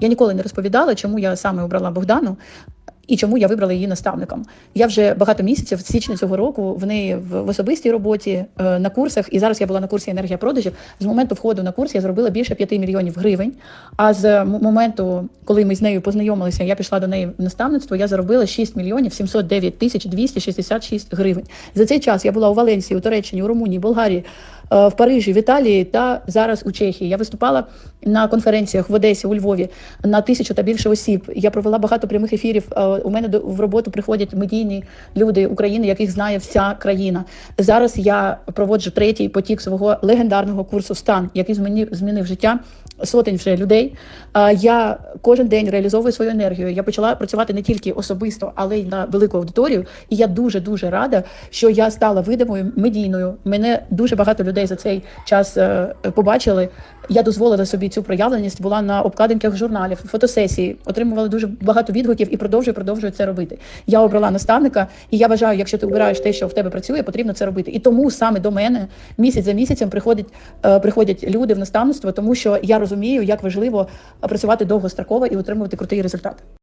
Я ніколи не розповідала, чому я саме обрала Богдану. І чому я вибрала її наставником? Я вже багато місяців, з січня цього року, в неї в, в особистій роботі е, на курсах, і зараз я була на курсі енергія продажів. З моменту входу на курс я зробила більше 5 мільйонів гривень. А з моменту, коли ми з нею познайомилися, я пішла до неї в наставництво, я заробила 6 мільйонів 709 тисяч 266 гривень. За цей час я була у Валенсії, у Туреччині, у Румунії, Болгарії, в Парижі, в Італії та зараз у Чехії. Я виступала на конференціях в Одесі, у Львові на тисячу та більше осіб. Я провела багато прямих ефірів. Е, У мене в роботу приходять медійні люди України, яких знає вся країна. Зараз я проводжу третій потік свого легендарного курсу стан, який змінив, змінив життя сотень вже людей. Е, Я кожен день реалізовую свою енергію. Я почала працювати не тільки особисто, але й на велику аудиторію. І я дуже дуже рада, що я стала видимою медійною. Мене дуже багато людей за цей час е, побачили. Я дозволила собі цю проявленість, була на обкладинках журналів, фотосесії, отримувала дуже багато відгуків і продовжую продовжую це робити. Я обрала наставника, і я вважаю, якщо ти обираєш те, що в тебе працює, потрібно це робити. І тому саме до мене місяць за місяцем приходять, е, приходять люди в наставництво, тому що я розумію, як важливо працювати довгостроково і отримувати крутий результат.